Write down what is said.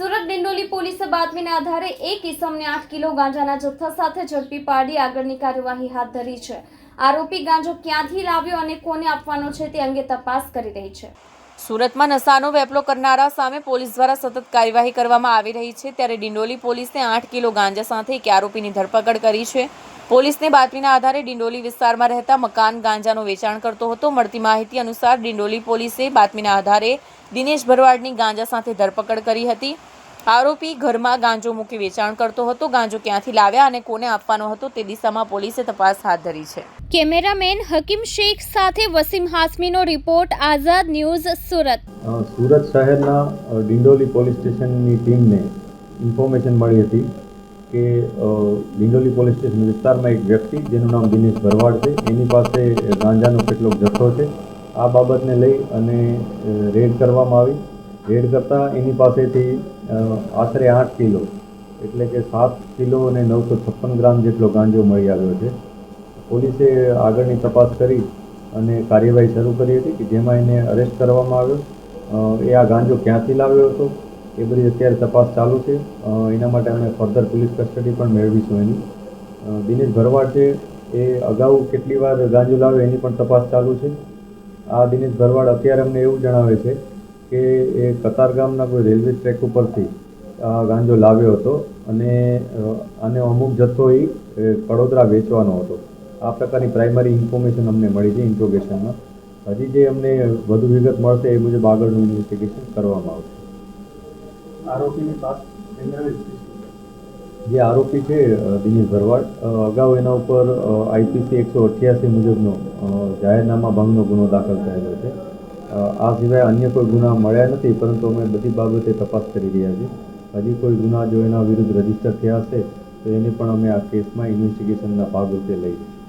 સુરત ડિંડોલી પોલીસે બાતમીના આધારે એક ઇસમને આઠ કિલો ગાંજાના જથ્થા સાથે ઝડપી પાડી આગળની કાર્યવાહી હાથ ધરી છે. આરોપી ગાંજો ક્યાંથી લાવ્યો અને કોને આપવાનો છે તે અંગે તપાસ કરી રહી છે. સુરતમાં નશાનો વેપલો કરનારા સામે પોલીસ દ્વારા સતત કાર્યવાહી કરવામાં આવી રહી છે. ત્યારે ડિંડોલી પોલીસે આઠ કિલો ગાંજા સાથે એક આરોપીની ધરપકડ કરી છે. પોલીસને બાતમીના આધારે ડિંડોલી વિસ્તારમાં રહેતા મકાન ગાંજાનું વેચાણ કરતો હતો. મળતી માહિતી અનુસાર ડિંડોલી પોલીસે બાતમીના આધારે દિનેશ ભરવાડની ગાંજા સાથે ધરપકડ કરી હતી. આરોપી ઘરમાં ગાંજો મૂકી વેચાણ કરતો હતો ગાંજો ક્યાંથી લાવ્યા અને કોને આપવાનો હતો તે દિશામાં પોલીસે તપાસ હાથ ધરી છે. કેમેરામેન હકીમ શેખ સાથે વસીમ હાસમીનો રિપોર્ટ આઝાદ ન્યૂઝ સુરત. સુરત શહેરના ડિંડોલી પોલીસ સ્ટેશનની ટીમને ઇન્ફોર્મેશન મળી હતી કે ડિંડોલી પોલીસ સ્ટેશન વિસ્તારમાં એક વ્યક્તિ જેનું નામ દિનેશ ભરવાડ છે એની પાસે ગાંજાનો કેટલોક જથ્થો છે. આ બાબતને લઈ અને રેડ કરવામાં આવી. રેડ કરતાં એની પાસેથી આશરે આઠ કિલો, એટલે કે સાત કિલો અને નવસો છપ્પન ગ્રામ જેટલો ગાંજો મળી આવ્યો છે. પોલીસે આગળની તપાસ કરી અને કાર્યવાહી શરૂ કરી હતી કે જેમાં એને અરેસ્ટ કરવામાં આવ્યો. એ આ ગાંજો ક્યાંથી લાવ્યો હતો? એ બધી અત્યારે તપાસ ચાલુ છે. એના માટે અમે ફર્ધર પોલીસ કસ્ટડી પણ મેળવીશું એની. દિનેશ ભરવાડ છે, એ અગાઉ કેટલી વાર ગાંજો લાવ્યો એની પણ તપાસ ચાલુ છે. આ દિનેશ ભરવાડ અત્યારે અમને એવું જણાવે છે કે એ કતારગામના કોઈ રેલવે ટ્રેક ઉપરથી આ ગાંજો લાવ્યો હતો અને આને અમુક જથ્થો એ કડોદરા વેચવાનો હતો. આ પ્રકારની પ્રાઇમરી ઇન્ફોર્મેશન અમને મળી છે ઇન્ટ્રોગેશનમાં હજી જે અમને વધુ વિગત મળશે એ મુજબ આગળનું ઇન્વેસ્ટિગેશન કરવામાં આવશે. આરોપીની જે આરોપી છે દિનેશ ભરવાડ અગાઉ એના ઉપર આઈપીસી એકસો અઠ્યાસી મુજબનો જાહેરનામા ભંગનો ગુનો દાખલ થયેલો છે. આ સિવાય અન્ય કોઈ ગુના મળ્યા નથી, પરંતુ અમે બધી બાબતે તપાસ કરી રહ્યા છીએ. હજી કોઈ ગુના જો એના વિરુદ્ધ રજિસ્ટર થયા હશે, તો એને પણ અમે આ કેસમાં ઇન્વેસ્ટિગેશનના ભાગરૂપે લઈશું.